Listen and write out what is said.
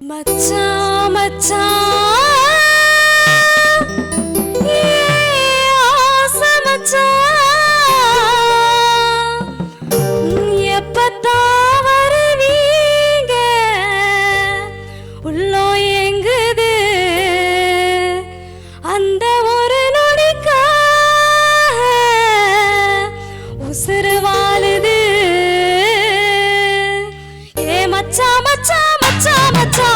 மச்சான் மச்சான் ஆசை மச்சா. எப்பத்தான் வருவீங்க? எங்குது அந்த ஒரு நொடிக்காக ஏ மச்சான் மச்சான் மச்சா மச்சா